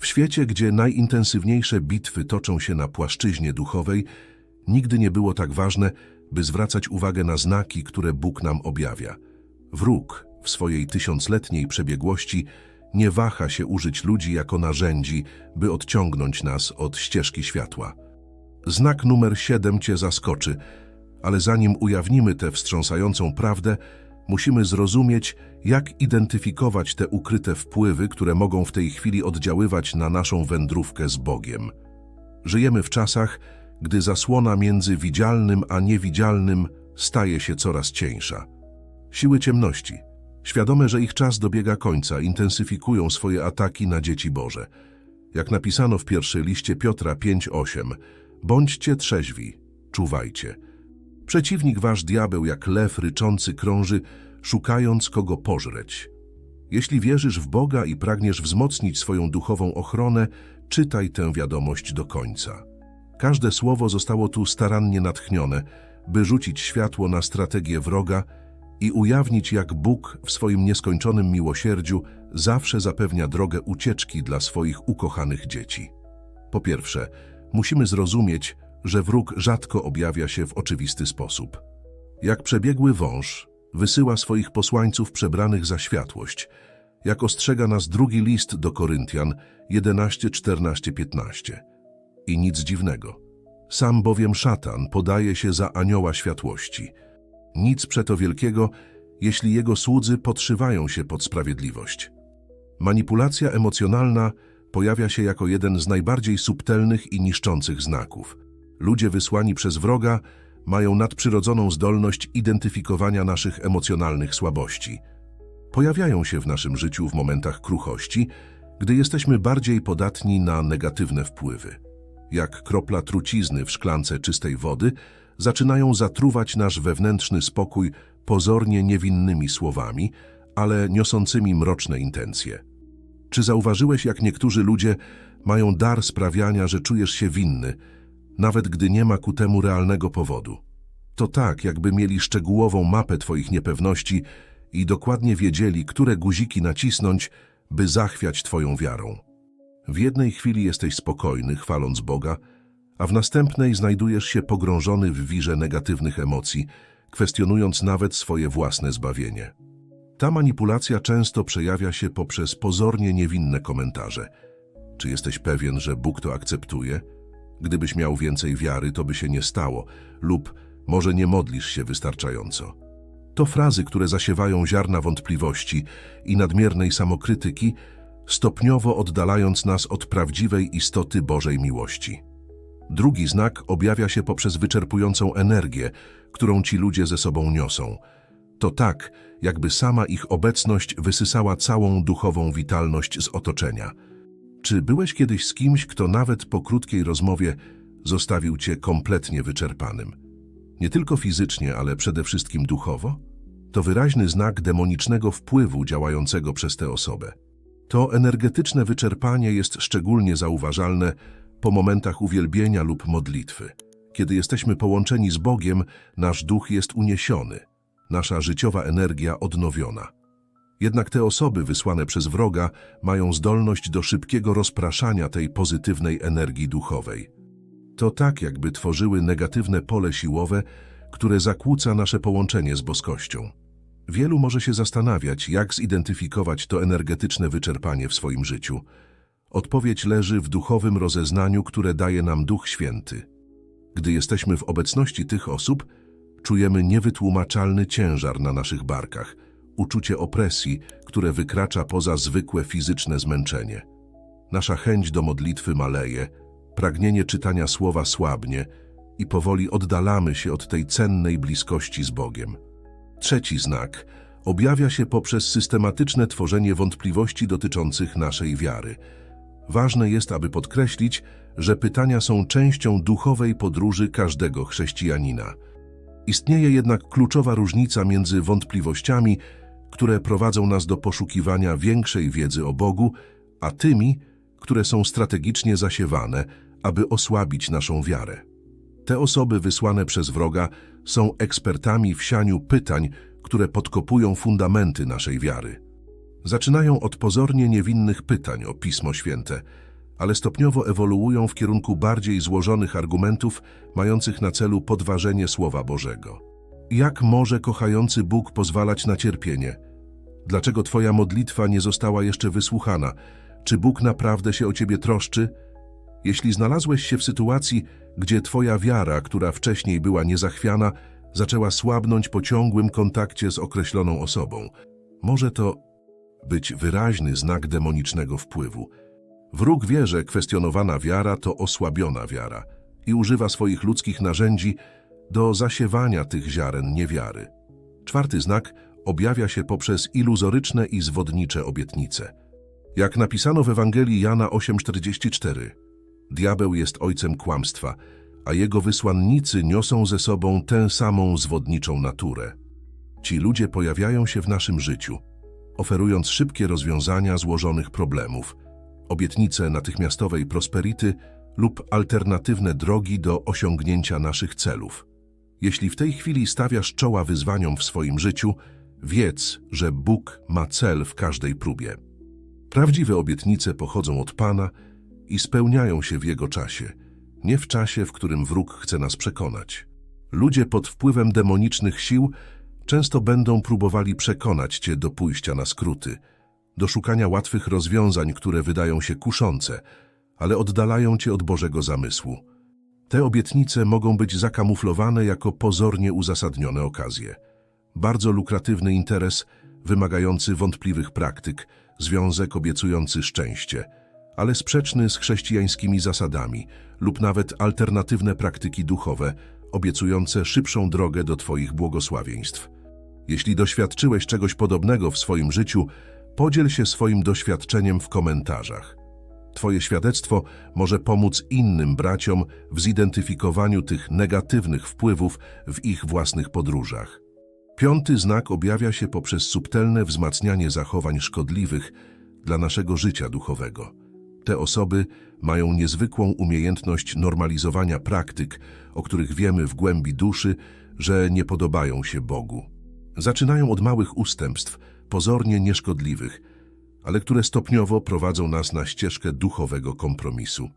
W świecie, gdzie najintensywniejsze bitwy toczą się na płaszczyźnie duchowej, nigdy nie było tak ważne, by zwracać uwagę na znaki, które Bóg nam objawia. Wróg w swojej tysiącletniej przebiegłości nie waha się użyć ludzi jako narzędzi, by odciągnąć nas od ścieżki światła. Znak numer 7 cię zaskoczy, ale zanim ujawnimy tę wstrząsającą prawdę, musimy zrozumieć, jak identyfikować te ukryte wpływy, które mogą w tej chwili oddziaływać na naszą wędrówkę z Bogiem. Żyjemy w czasach, gdy zasłona między widzialnym a niewidzialnym staje się coraz cieńsza. Siły ciemności, świadome, że ich czas dobiega końca, intensyfikują swoje ataki na dzieci Boże. Jak napisano w pierwszej liście Piotra 5:8, bądźcie trzeźwi, czuwajcie. Przeciwnik wasz diabeł jak lew ryczący krąży, szukając kogo pożreć. Jeśli wierzysz w Boga i pragniesz wzmocnić swoją duchową ochronę, czytaj tę wiadomość do końca. Każde słowo zostało tu starannie natchnione, by rzucić światło na strategię wroga i ujawnić, jak Bóg w swoim nieskończonym miłosierdziu zawsze zapewnia drogę ucieczki dla swoich ukochanych dzieci. Po pierwsze, musimy zrozumieć, że wróg rzadko objawia się w oczywisty sposób. Jak przebiegły wąż, wysyła swoich posłańców przebranych za światłość, jak ostrzega nas drugi list do Koryntian 11, 14, 15. I nic dziwnego. Sam bowiem szatan podaje się za anioła światłości. Nic przeto wielkiego, jeśli jego słudzy podszywają się pod sprawiedliwość. Manipulacja emocjonalna pojawia się jako jeden z najbardziej subtelnych i niszczących znaków. Ludzie wysłani przez wroga mają nadprzyrodzoną zdolność identyfikowania naszych emocjonalnych słabości. Pojawiają się w naszym życiu w momentach kruchości, gdy jesteśmy bardziej podatni na negatywne wpływy. Jak kropla trucizny w szklance czystej wody, zaczynają zatruwać nasz wewnętrzny spokój pozornie niewinnymi słowami, ale niosącymi mroczne intencje. Czy zauważyłeś, jak niektórzy ludzie mają dar sprawiania, że czujesz się winny, nawet gdy nie ma ku temu realnego powodu? To tak, jakby mieli szczegółową mapę Twoich niepewności i dokładnie wiedzieli, które guziki nacisnąć, by zachwiać Twoją wiarą. W jednej chwili jesteś spokojny, chwaląc Boga, a w następnej znajdujesz się pogrążony w wirze negatywnych emocji, kwestionując nawet swoje własne zbawienie. Ta manipulacja często przejawia się poprzez pozornie niewinne komentarze. Czy jesteś pewien, że Bóg to akceptuje? Gdybyś miał więcej wiary, to by się nie stało, lub może nie modlisz się wystarczająco. To frazy, które zasiewają ziarna wątpliwości i nadmiernej samokrytyki, stopniowo oddalając nas od prawdziwej istoty Bożej miłości. Drugi znak objawia się poprzez wyczerpującą energię, którą ci ludzie ze sobą niosą. To tak, jakby sama ich obecność wysysała całą duchową witalność z otoczenia. Czy byłeś kiedyś z kimś, kto nawet po krótkiej rozmowie zostawił cię kompletnie wyczerpanym? Nie tylko fizycznie, ale przede wszystkim duchowo? To wyraźny znak demonicznego wpływu działającego przez tę osobę. To energetyczne wyczerpanie jest szczególnie zauważalne po momentach uwielbienia lub modlitwy. Kiedy jesteśmy połączeni z Bogiem, nasz duch jest uniesiony, nasza życiowa energia odnowiona. Jednak te osoby wysłane przez wroga mają zdolność do szybkiego rozpraszania tej pozytywnej energii duchowej. To tak, jakby tworzyły negatywne pole siłowe, które zakłóca nasze połączenie z boskością. Wielu może się zastanawiać, jak zidentyfikować to energetyczne wyczerpanie w swoim życiu. Odpowiedź leży w duchowym rozeznaniu, które daje nam Duch Święty. Gdy jesteśmy w obecności tych osób, czujemy niewytłumaczalny ciężar na naszych barkach, uczucie opresji, które wykracza poza zwykłe fizyczne zmęczenie. Nasza chęć do modlitwy maleje, pragnienie czytania słowa słabnie i powoli oddalamy się od tej cennej bliskości z Bogiem. Trzeci znak objawia się poprzez systematyczne tworzenie wątpliwości dotyczących naszej wiary. Ważne jest, aby podkreślić, że pytania są częścią duchowej podróży każdego chrześcijanina. Istnieje jednak kluczowa różnica między wątpliwościami, które prowadzą nas do poszukiwania większej wiedzy o Bogu, a tymi, które są strategicznie zasiewane, aby osłabić naszą wiarę. Te osoby wysłane przez wroga są ekspertami w sianiu pytań, które podkopują fundamenty naszej wiary. Zaczynają od pozornie niewinnych pytań o Pismo Święte, ale stopniowo ewoluują w kierunku bardziej złożonych argumentów mających na celu podważenie Słowa Bożego. Jak może kochający Bóg pozwalać na cierpienie? Dlaczego Twoja modlitwa nie została jeszcze wysłuchana? Czy Bóg naprawdę się o Ciebie troszczy? Jeśli znalazłeś się w sytuacji, gdzie Twoja wiara, która wcześniej była niezachwiana, zaczęła słabnąć po ciągłym kontakcie z określoną osobą, może to być wyraźny znak demonicznego wpływu. Wróg wie, że kwestionowana wiara to osłabiona wiara i używa swoich ludzkich narzędzi do zasiewania tych ziaren niewiary. Czwarty znak objawia się poprzez iluzoryczne i zwodnicze obietnice. Jak napisano w Ewangelii Jana 8,44, diabeł jest ojcem kłamstwa, a jego wysłannicy niosą ze sobą tę samą zwodniczą naturę. Ci ludzie pojawiają się w naszym życiu, oferując szybkie rozwiązania złożonych problemów, obietnice natychmiastowej prosperity lub alternatywne drogi do osiągnięcia naszych celów. Jeśli w tej chwili stawiasz czoła wyzwaniom w swoim życiu, wiedz, że Bóg ma cel w każdej próbie. Prawdziwe obietnice pochodzą od Pana i spełniają się w Jego czasie, nie w czasie, w którym wróg chce nas przekonać. Ludzie pod wpływem demonicznych sił często będą próbowali przekonać Cię do pójścia na skróty, do szukania łatwych rozwiązań, które wydają się kuszące, ale oddalają Cię od Bożego zamysłu. Te obietnice mogą być zakamuflowane jako pozornie uzasadnione okazje. Bardzo lukratywny interes, wymagający wątpliwych praktyk, związek obiecujący szczęście, ale sprzeczny z chrześcijańskimi zasadami lub nawet alternatywne praktyki duchowe, obiecujące szybszą drogę do Twoich błogosławieństw. Jeśli doświadczyłeś czegoś podobnego w swoim życiu, podziel się swoim doświadczeniem w komentarzach. Twoje świadectwo może pomóc innym braciom w zidentyfikowaniu tych negatywnych wpływów w ich własnych podróżach. Piąty znak objawia się poprzez subtelne wzmacnianie zachowań szkodliwych dla naszego życia duchowego. Te osoby mają niezwykłą umiejętność normalizowania praktyk, o których wiemy w głębi duszy, że nie podobają się Bogu. Zaczynają od małych ustępstw, pozornie nieszkodliwych, ale które stopniowo prowadzą nas na ścieżkę duchowego kompromisu.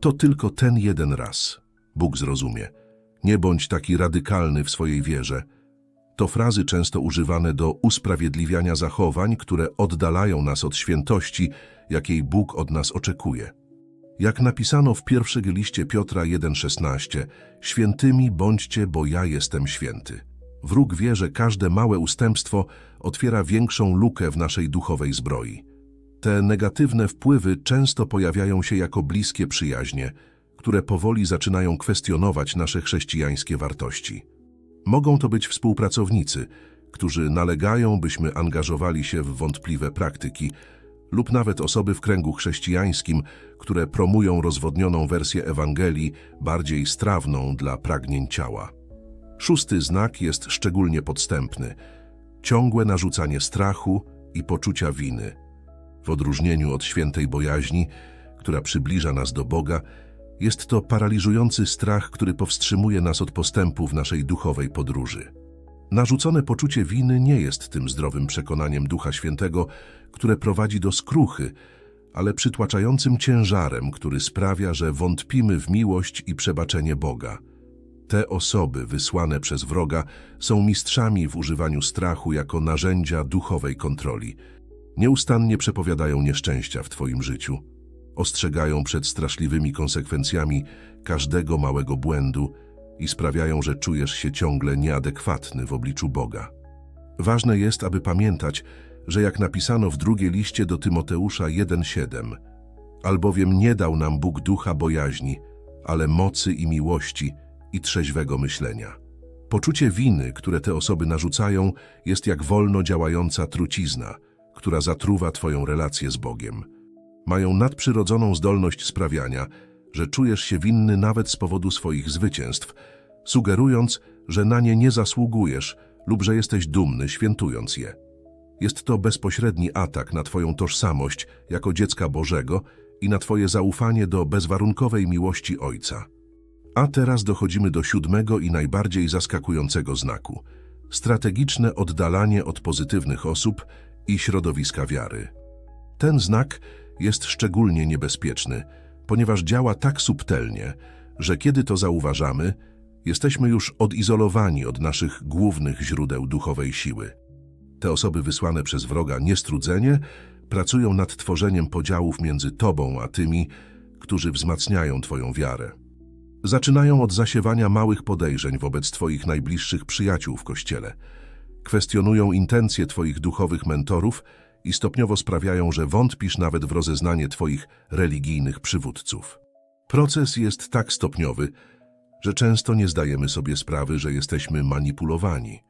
To tylko ten jeden raz. Bóg zrozumie. Nie bądź taki radykalny w swojej wierze. To frazy często używane do usprawiedliwiania zachowań, które oddalają nas od świętości, jakiej Bóg od nas oczekuje. Jak napisano w pierwszym liście Piotra 1,16 Świętymi bądźcie, bo ja jestem święty. Wróg wie, że każde małe ustępstwo otwiera większą lukę w naszej duchowej zbroi. Te negatywne wpływy często pojawiają się jako bliskie przyjaźnie, które powoli zaczynają kwestionować nasze chrześcijańskie wartości. Mogą to być współpracownicy, którzy nalegają, byśmy angażowali się w wątpliwe praktyki, lub nawet osoby w kręgu chrześcijańskim, które promują rozwodnioną wersję Ewangelii, bardziej strawną dla pragnień ciała. Szósty znak jest szczególnie podstępny. Ciągłe narzucanie strachu i poczucia winy. W odróżnieniu od świętej bojaźni, która przybliża nas do Boga, jest to paraliżujący strach, który powstrzymuje nas od postępu w naszej duchowej podróży. Narzucone poczucie winy nie jest tym zdrowym przekonaniem Ducha Świętego, które prowadzi do skruchy, ale przytłaczającym ciężarem, który sprawia, że wątpimy w miłość i przebaczenie Boga. Te osoby wysłane przez wroga są mistrzami w używaniu strachu jako narzędzia duchowej kontroli. Nieustannie przepowiadają nieszczęścia w Twoim życiu. Ostrzegają przed straszliwymi konsekwencjami każdego małego błędu i sprawiają, że czujesz się ciągle nieadekwatny w obliczu Boga. Ważne jest, aby pamiętać, że jak napisano w drugiej liście do Tymoteusza 1,7 albowiem nie dał nam Bóg ducha bojaźni, ale mocy i miłości i trzeźwego myślenia. Poczucie winy, które te osoby narzucają, jest jak wolno działająca trucizna, która zatruwa Twoją relację z Bogiem. Mają nadprzyrodzoną zdolność sprawiania, że czujesz się winny nawet z powodu swoich zwycięstw, sugerując, że na nie nie zasługujesz lub że jesteś dumny, świętując je. Jest to bezpośredni atak na Twoją tożsamość jako dziecka Bożego i na Twoje zaufanie do bezwarunkowej miłości Ojca. A teraz dochodzimy do siódmego i najbardziej zaskakującego znaku. Strategiczne oddalanie od pozytywnych osób i środowiska wiary. Ten znak jest szczególnie niebezpieczny, ponieważ działa tak subtelnie, że kiedy to zauważamy, jesteśmy już odizolowani od naszych głównych źródeł duchowej siły. Te osoby wysłane przez wroga niestrudzenie pracują nad tworzeniem podziałów między tobą a tymi, którzy wzmacniają twoją wiarę. Zaczynają od zasiewania małych podejrzeń wobec twoich najbliższych przyjaciół w kościele. Kwestionują intencje twoich duchowych mentorów i stopniowo sprawiają, że wątpisz nawet w rozeznanie twoich religijnych przywódców. Proces jest tak stopniowy, że często nie zdajemy sobie sprawy, że jesteśmy manipulowani.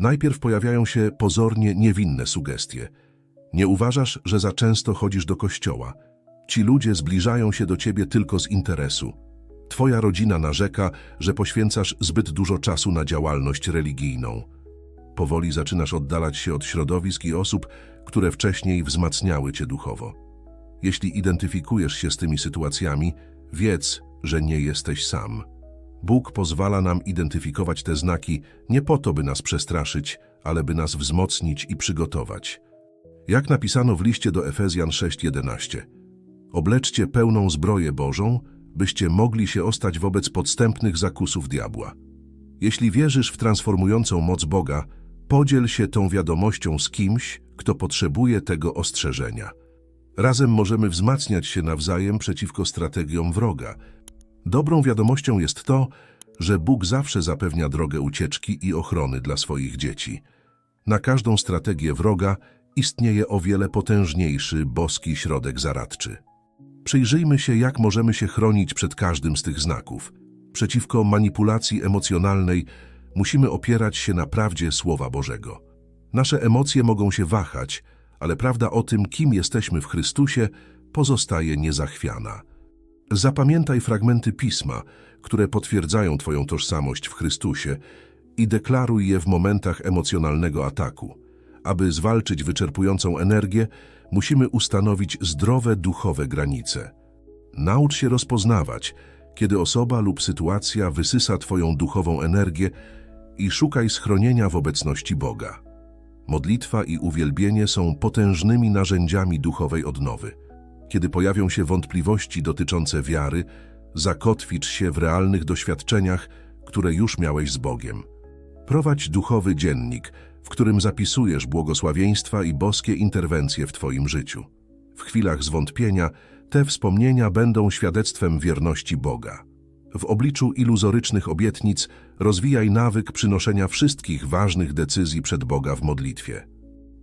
Najpierw pojawiają się pozornie niewinne sugestie. Nie uważasz, że za często chodzisz do kościoła. Ci ludzie zbliżają się do ciebie tylko z interesu. Twoja rodzina narzeka, że poświęcasz zbyt dużo czasu na działalność religijną. Powoli zaczynasz oddalać się od środowisk i osób, które wcześniej wzmacniały cię duchowo. Jeśli identyfikujesz się z tymi sytuacjami, wiedz, że nie jesteś sam. Bóg pozwala nam identyfikować te znaki nie po to, by nas przestraszyć, ale by nas wzmocnić i przygotować. Jak napisano w liście do Efezjan 6:11. Obleczcie pełną zbroję Bożą, byście mogli się ostać wobec podstępnych zakusów diabła. Jeśli wierzysz w transformującą moc Boga, podziel się tą wiadomością z kimś, kto potrzebuje tego ostrzeżenia. Razem możemy wzmacniać się nawzajem przeciwko strategiom wroga. Dobrą wiadomością jest to, że Bóg zawsze zapewnia drogę ucieczki i ochrony dla swoich dzieci. Na każdą strategię wroga istnieje o wiele potężniejszy boski środek zaradczy. Przyjrzyjmy się, jak możemy się chronić przed każdym z tych znaków. Przeciwko manipulacji emocjonalnej musimy opierać się na prawdzie Słowa Bożego. Nasze emocje mogą się wahać, ale prawda o tym, kim jesteśmy w Chrystusie, pozostaje niezachwiana. Zapamiętaj fragmenty Pisma, które potwierdzają Twoją tożsamość w Chrystusie i deklaruj je w momentach emocjonalnego ataku. Aby zwalczyć wyczerpującą energię, musimy ustanowić zdrowe duchowe granice. Naucz się rozpoznawać, kiedy osoba lub sytuacja wysysa Twoją duchową energię i szukaj schronienia w obecności Boga. Modlitwa i uwielbienie są potężnymi narzędziami duchowej odnowy. Kiedy pojawią się wątpliwości dotyczące wiary, zakotwicz się w realnych doświadczeniach, które już miałeś z Bogiem. Prowadź duchowy dziennik, w którym zapisujesz błogosławieństwa i boskie interwencje w Twoim życiu. W chwilach zwątpienia te wspomnienia będą świadectwem wierności Boga. W obliczu iluzorycznych obietnic rozwijaj nawyk przynoszenia wszystkich ważnych decyzji przed Boga w modlitwie.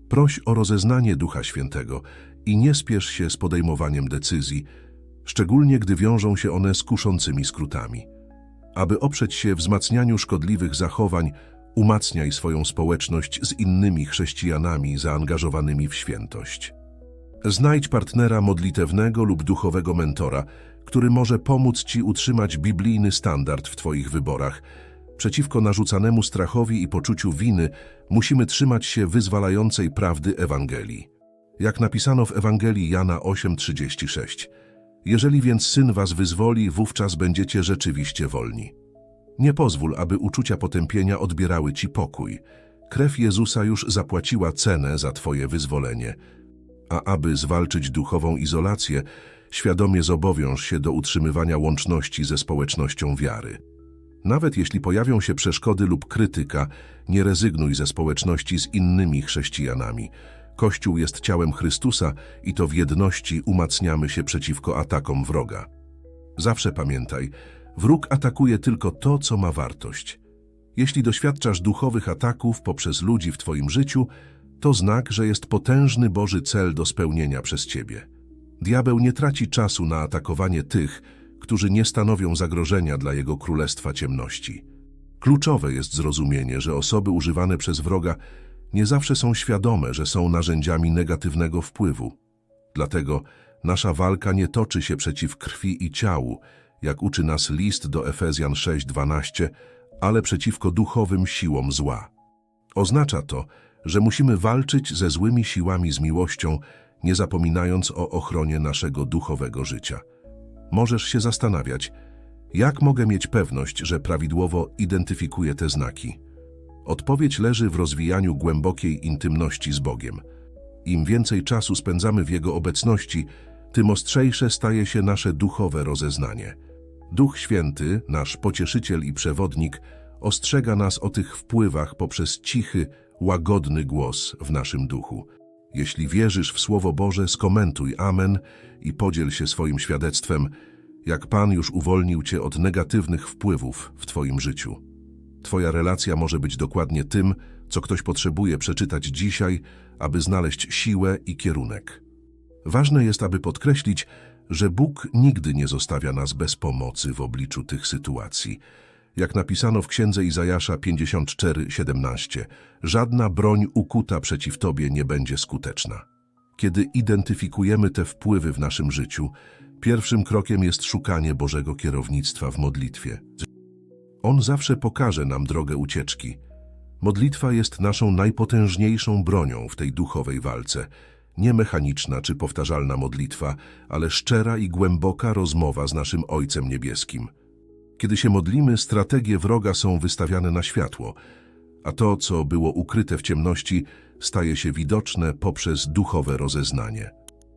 Proś o rozeznanie Ducha Świętego i nie spiesz się z podejmowaniem decyzji, szczególnie gdy wiążą się one z kuszącymi skrótami. Aby oprzeć się wzmacnianiu szkodliwych zachowań, umacniaj swoją społeczność z innymi chrześcijanami zaangażowanymi w świętość. Znajdź partnera modlitewnego lub duchowego mentora, który może pomóc Ci utrzymać biblijny standard w Twoich wyborach. Przeciwko narzucanemu strachowi i poczuciu winy musimy trzymać się wyzwalającej prawdy Ewangelii. Jak napisano w Ewangelii Jana 8:36. Jeżeli więc Syn was wyzwoli, wówczas będziecie rzeczywiście wolni. Nie pozwól, aby uczucia potępienia odbierały ci pokój. Krew Jezusa już zapłaciła cenę za twoje wyzwolenie. A aby zwalczyć duchową izolację, świadomie zobowiąż się do utrzymywania łączności ze społecznością wiary. Nawet jeśli pojawią się przeszkody lub krytyka, nie rezygnuj ze społeczności z innymi chrześcijanami. Kościół jest ciałem Chrystusa i to w jedności umacniamy się przeciwko atakom wroga. Zawsze pamiętaj, wróg atakuje tylko to, co ma wartość. Jeśli doświadczasz duchowych ataków poprzez ludzi w Twoim życiu, to znak, że jest potężny Boży cel do spełnienia przez Ciebie. Diabeł nie traci czasu na atakowanie tych, którzy nie stanowią zagrożenia dla jego królestwa ciemności. Kluczowe jest zrozumienie, że osoby używane przez wroga nie zawsze są świadome, że są narzędziami negatywnego wpływu. Dlatego nasza walka nie toczy się przeciw krwi i ciału, jak uczy nas list do Efezjan 6:12, ale przeciwko duchowym siłom zła. Oznacza to, że musimy walczyć ze złymi siłami z miłością, nie zapominając o ochronie naszego duchowego życia. Możesz się zastanawiać, jak mogę mieć pewność, że prawidłowo identyfikuję te znaki. Odpowiedź leży w rozwijaniu głębokiej intymności z Bogiem. Im więcej czasu spędzamy w Jego obecności, tym ostrzejsze staje się nasze duchowe rozeznanie. Duch Święty, nasz pocieszyciel i przewodnik, ostrzega nas o tych wpływach poprzez cichy, łagodny głos w naszym duchu. Jeśli wierzysz w Słowo Boże, skomentuj Amen i podziel się swoim świadectwem, jak Pan już uwolnił Cię od negatywnych wpływów w Twoim życiu. Twoja relacja może być dokładnie tym, co ktoś potrzebuje przeczytać dzisiaj, aby znaleźć siłę i kierunek. Ważne jest, aby podkreślić, że Bóg nigdy nie zostawia nas bez pomocy w obliczu tych sytuacji. Jak napisano w księdze Izajasza 54:17, żadna broń ukuta przeciw Tobie nie będzie skuteczna. Kiedy identyfikujemy te wpływy w naszym życiu, pierwszym krokiem jest szukanie Bożego kierownictwa w modlitwie. On zawsze pokaże nam drogę ucieczki. Modlitwa jest naszą najpotężniejszą bronią w tej duchowej walce. Nie mechaniczna czy powtarzalna modlitwa, ale szczera i głęboka rozmowa z naszym Ojcem Niebieskim. Kiedy się modlimy, strategie wroga są wystawiane na światło, a to, co było ukryte w ciemności, staje się widoczne poprzez duchowe rozeznanie.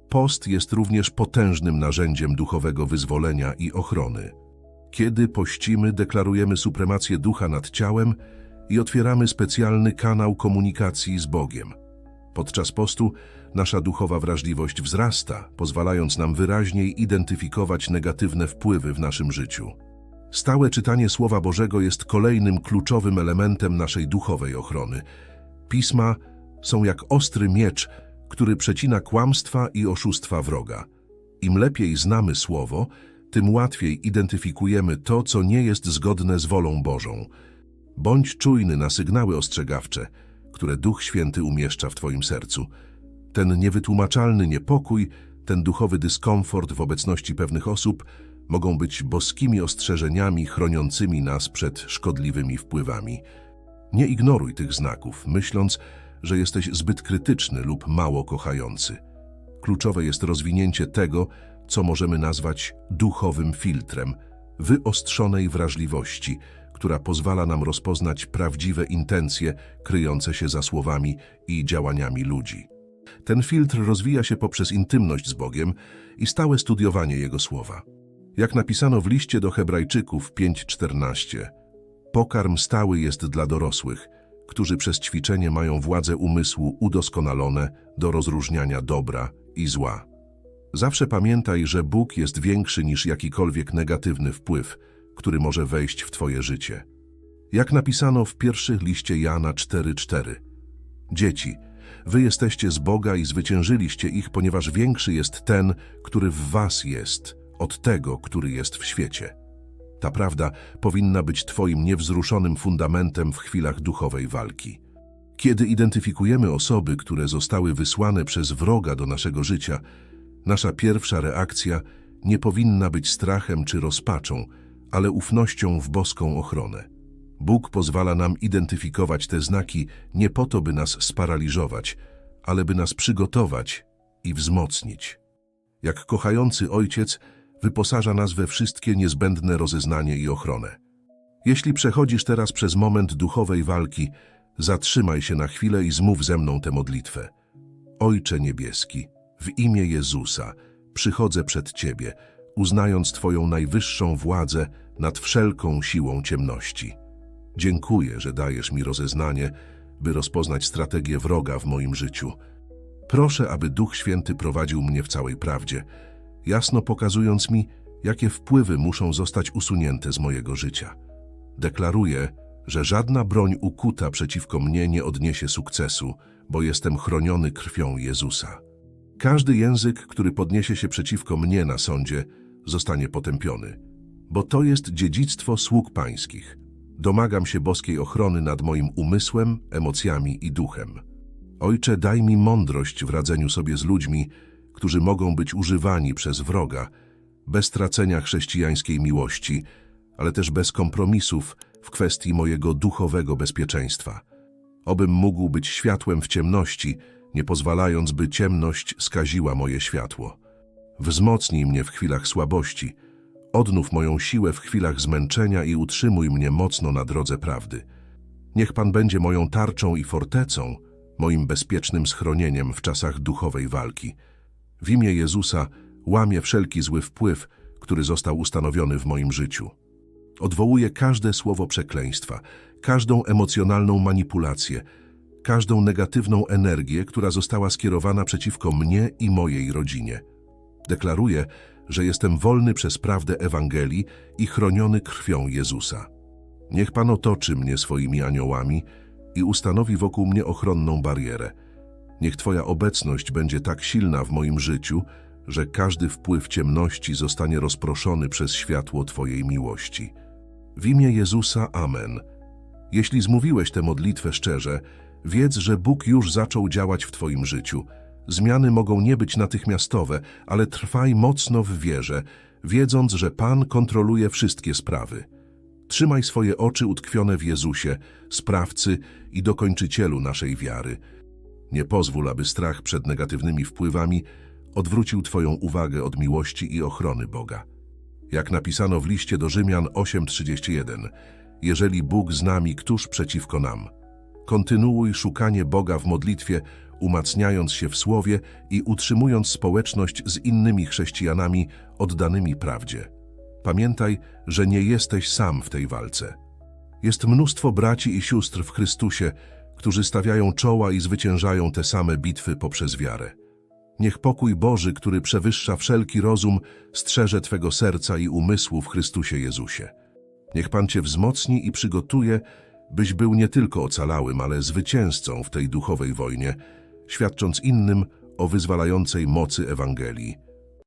Post jest również potężnym narzędziem duchowego wyzwolenia i ochrony. Kiedy pościmy, deklarujemy supremację ducha nad ciałem i otwieramy specjalny kanał komunikacji z Bogiem. Podczas postu nasza duchowa wrażliwość wzrasta, pozwalając nam wyraźniej identyfikować negatywne wpływy w naszym życiu. Stałe czytanie Słowa Bożego jest kolejnym kluczowym elementem naszej duchowej ochrony. Pisma są jak ostry miecz, który przecina kłamstwa i oszustwa wroga. Im lepiej znamy Słowo, tym łatwiej identyfikujemy to, co nie jest zgodne z wolą Bożą. Bądź czujny na sygnały ostrzegawcze, które Duch Święty umieszcza w Twoim sercu. Ten niewytłumaczalny niepokój, ten duchowy dyskomfort w obecności pewnych osób mogą być boskimi ostrzeżeniami chroniącymi nas przed szkodliwymi wpływami. Nie ignoruj tych znaków, myśląc, że jesteś zbyt krytyczny lub mało kochający. Kluczowe jest rozwinięcie tego, co możemy nazwać duchowym filtrem, wyostrzonej wrażliwości, która pozwala nam rozpoznać prawdziwe intencje kryjące się za słowami i działaniami ludzi. Ten filtr rozwija się poprzez intymność z Bogiem i stałe studiowanie Jego słowa. Jak napisano w liście do Hebrajczyków 5:14, pokarm stały jest dla dorosłych, którzy przez ćwiczenie mają władzę umysłu udoskonalone do rozróżniania dobra i zła. Zawsze pamiętaj, że Bóg jest większy niż jakikolwiek negatywny wpływ, który może wejść w Twoje życie. Jak napisano w pierwszych liście Jana 4:4. Dzieci, wy jesteście z Boga i zwyciężyliście ich, ponieważ większy jest ten, który w was jest, od tego, który jest w świecie. Ta prawda powinna być Twoim niewzruszonym fundamentem w chwilach duchowej walki. Kiedy identyfikujemy osoby, które zostały wysłane przez wroga do naszego życia, nasza pierwsza reakcja nie powinna być strachem czy rozpaczą, ale ufnością w boską ochronę. Bóg pozwala nam identyfikować te znaki nie po to, by nas sparaliżować, ale by nas przygotować i wzmocnić. Jak kochający ojciec, wyposaża nas we wszystkie niezbędne rozeznanie i ochronę. Jeśli przechodzisz teraz przez moment duchowej walki, zatrzymaj się na chwilę i zmów ze mną tę modlitwę. Ojcze Niebieski, w imię Jezusa przychodzę przed Ciebie, uznając Twoją najwyższą władzę nad wszelką siłą ciemności. Dziękuję, że dajesz mi rozeznanie, by rozpoznać strategię wroga w moim życiu. Proszę, aby Duch Święty prowadził mnie w całej prawdzie, jasno pokazując mi, jakie wpływy muszą zostać usunięte z mojego życia. Deklaruję, że żadna broń ukuta przeciwko mnie nie odniesie sukcesu, bo jestem chroniony krwią Jezusa. Każdy język, który podniesie się przeciwko mnie na sądzie, zostanie potępiony, bo to jest dziedzictwo sług pańskich. Domagam się boskiej ochrony nad moim umysłem, emocjami i duchem. Ojcze, daj mi mądrość w radzeniu sobie z ludźmi, którzy mogą być używani przez wroga, bez tracenia chrześcijańskiej miłości, ale też bez kompromisów w kwestii mojego duchowego bezpieczeństwa. Obym mógł być światłem w ciemności, nie pozwalając, by ciemność skaziła moje światło. Wzmocnij mnie w chwilach słabości, odnów moją siłę w chwilach zmęczenia i utrzymuj mnie mocno na drodze prawdy. Niech Pan będzie moją tarczą i fortecą, moim bezpiecznym schronieniem w czasach duchowej walki. W imię Jezusa Łamie wszelki zły wpływ, który został ustanowiony w moim życiu. Odwołuję każde słowo przekleństwa, każdą emocjonalną manipulację, każdą negatywną energię, która została skierowana przeciwko mnie i mojej rodzinie. Deklaruję, że jestem wolny przez prawdę Ewangelii i chroniony krwią Jezusa. Niech Pan otoczy mnie swoimi aniołami i ustanowi wokół mnie ochronną barierę. Niech Twoja obecność będzie tak silna w moim życiu, że każdy wpływ ciemności zostanie rozproszony przez światło Twojej miłości. W imię Jezusa, Amen. Jeśli zmówiłeś tę modlitwę szczerze, wiedz, że Bóg już zaczął działać w Twoim życiu. Zmiany mogą nie być natychmiastowe, ale trwaj mocno w wierze, wiedząc, że Pan kontroluje wszystkie sprawy. Trzymaj swoje oczy utkwione w Jezusie, sprawcy i dokończycielu naszej wiary. Nie pozwól, aby strach przed negatywnymi wpływami odwrócił Twoją uwagę od miłości i ochrony Boga. Jak napisano w liście do Rzymian 8:31, jeżeli Bóg z nami, któż przeciwko nam? Kontynuuj szukanie Boga w modlitwie, umacniając się w słowie i utrzymując społeczność z innymi chrześcijanami oddanymi prawdzie. Pamiętaj, że nie jesteś sam w tej walce. Jest mnóstwo braci i sióstr w Chrystusie, którzy stawiają czoła i zwyciężają te same bitwy poprzez wiarę. Niech pokój Boży, który przewyższa wszelki rozum, strzeże Twego serca i umysłu w Chrystusie Jezusie. Niech Pan Cię wzmocni i przygotuje, byś był nie tylko ocalałym, ale zwycięzcą w tej duchowej wojnie, świadcząc innym o wyzwalającej mocy Ewangelii.